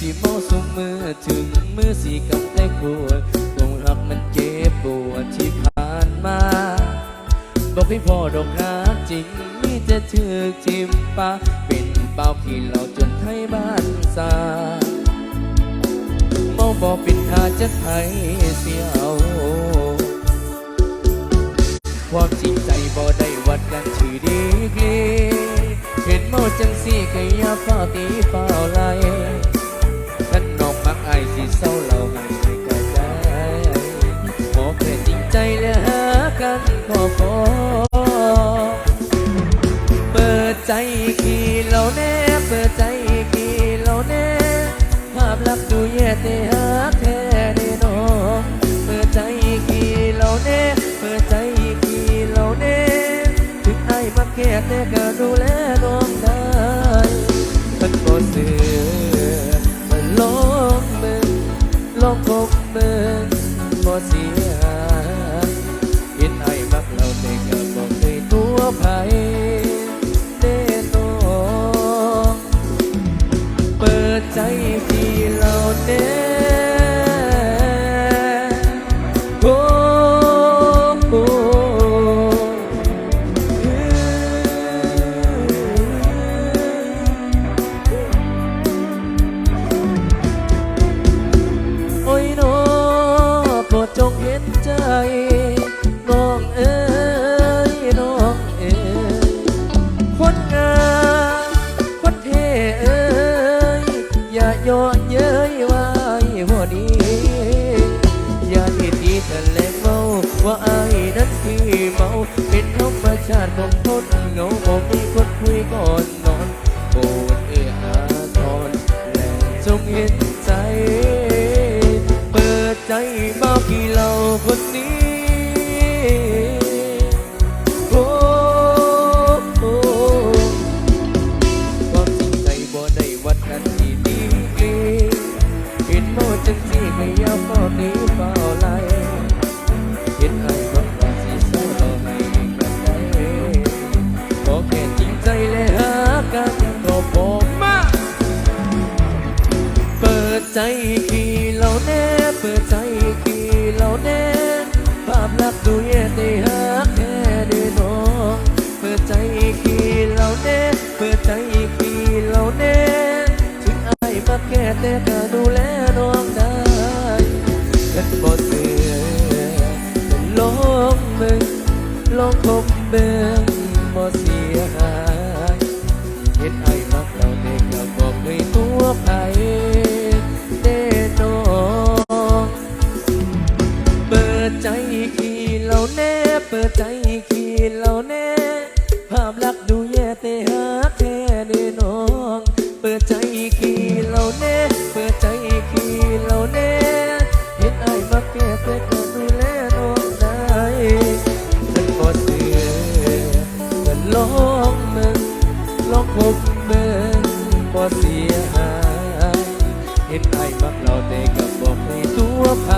สิเมาสุมือถึงมือสีกลัวคงรักมันเจ็บปวดที่ผ่านมา บอกให้พ่อดอกรักจริงมีจะถือทิมปาเป็นเป้าขี้เราจนไทยบ้านซาเมาบอกเป็นทาจะไทยเสียเอาความจริงใจบ่ได้วัดกันชื่อดีกรีเห็นเมาจังสี่ก็อย่าฝ้าตีเฝ้าไล เศร้าเราให้กระจายบอแค่จริงใจและหากันพอพอเปิดใจกี่เราแน่ เปิดใจกี่เราแน่ ภาพลับดูแย่แต่ เสียหายเห็นไอ้มักเราแต่ก็บอกเคยตัวไผเด้นองเปิดใจที ย้อนเย้ยไว้พอดีอย่าทีดีแต่แลงเมาว่าอายนั้นที่เมาเป็นธรรมชาติของคนเงาบอกมีคนคุยก่อนนอนโปรดเอื้ออาทรและจงเห็นใจ เปิดใจบ้ากี่เราคนนี้ ใจกี่เราแน่เปิดใจกี่เราแน่ภาพลักษณ์ดูแย่แต่หาแค่ได้น้องเปิดใจกี่เราแน่เปิดใจกี่เราแน่ถึงอายมาแค่แต่ก็ดูแลน้องได้กันบ่เสือกันลองเบิ่งลองคบเบิ่งบ่เสียหาย ใจกี่เราแน่ เปิดใจกี่เราแน่ ภาพลักษณ์ดูแย่แต่หาแท้เด้น้อง เปิดใจกี่เราแน่ เปิดใจกี่เราแน่ เห็นไอ้มักแก่แต่ก็ดูแลน้องได้ฉันก็เสือฉันลองมึงลองคบเบิ่งบ่เสียหายเห็นไอ้มักเราแต่ก็บอกให้ตัวไผ